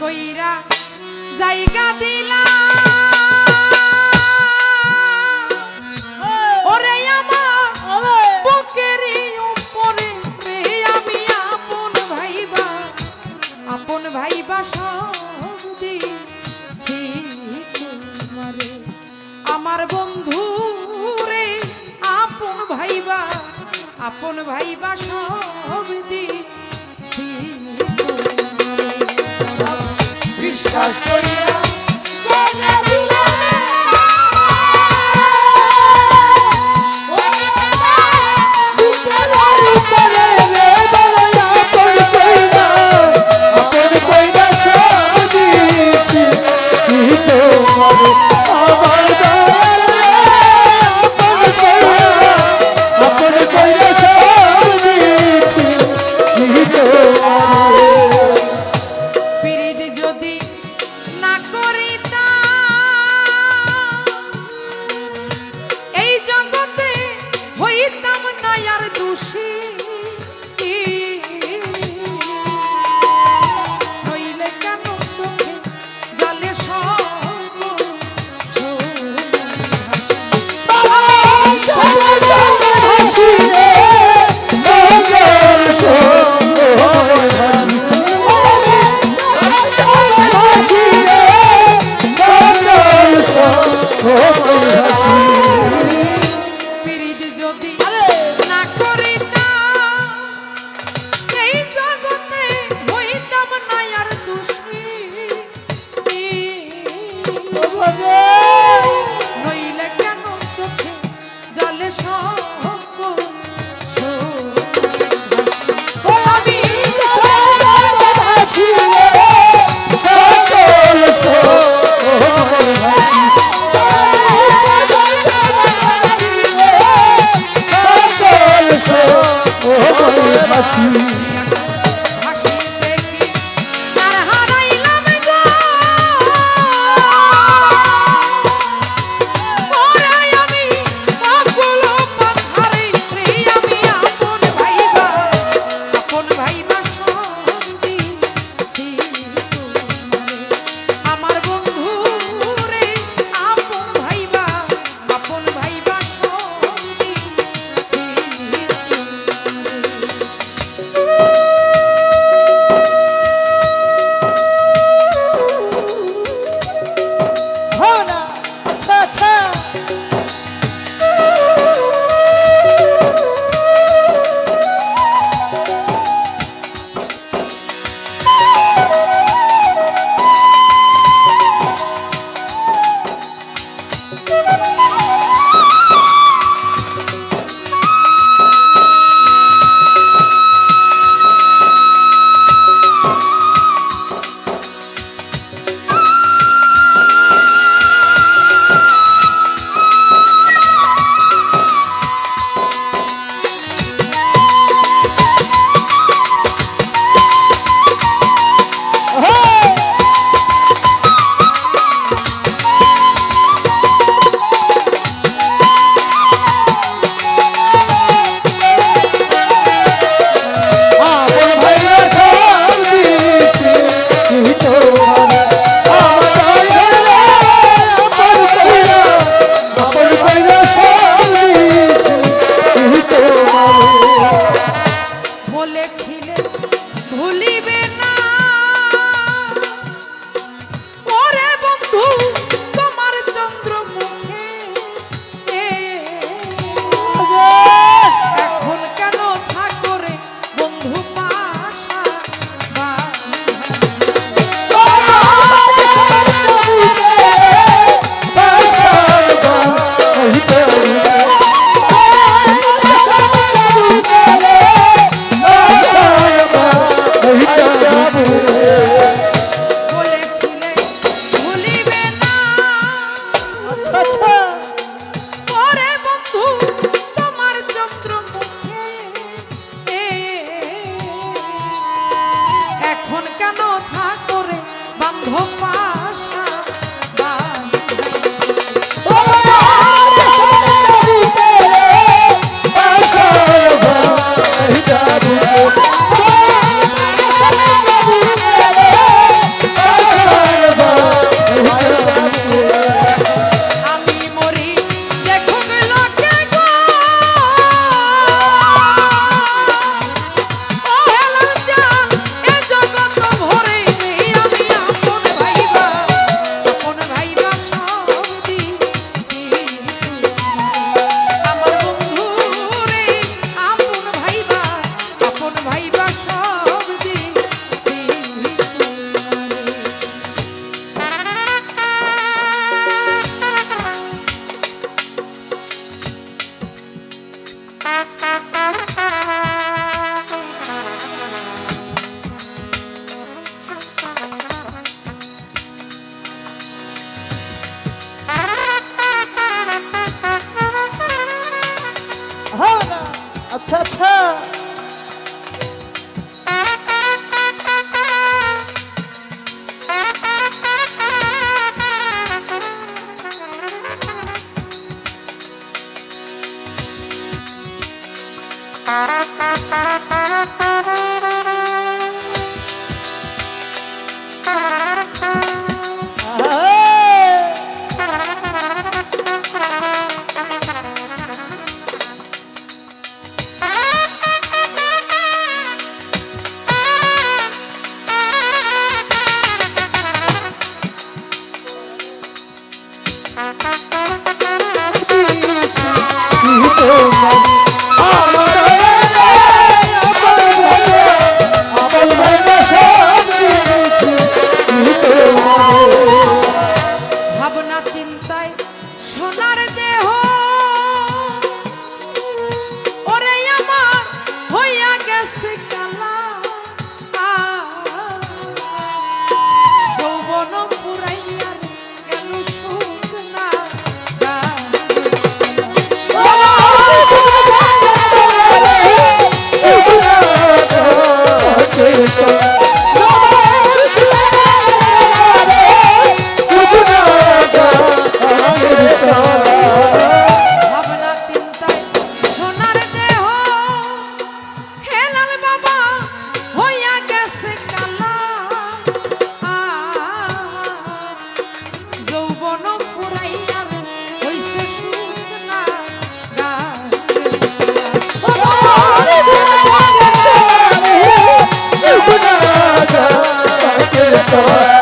কইরা জায়গা দিলা। ওরে আমার বুকেরই উপরে আমি আপন ভাইবা আপন ভাইবা সব দিছি তোমারে। আমার বন্ধু রে, আপন ভাইবা আপন ভাইবা সব দিছি বিশ্বাস করিয়া আছি। for us.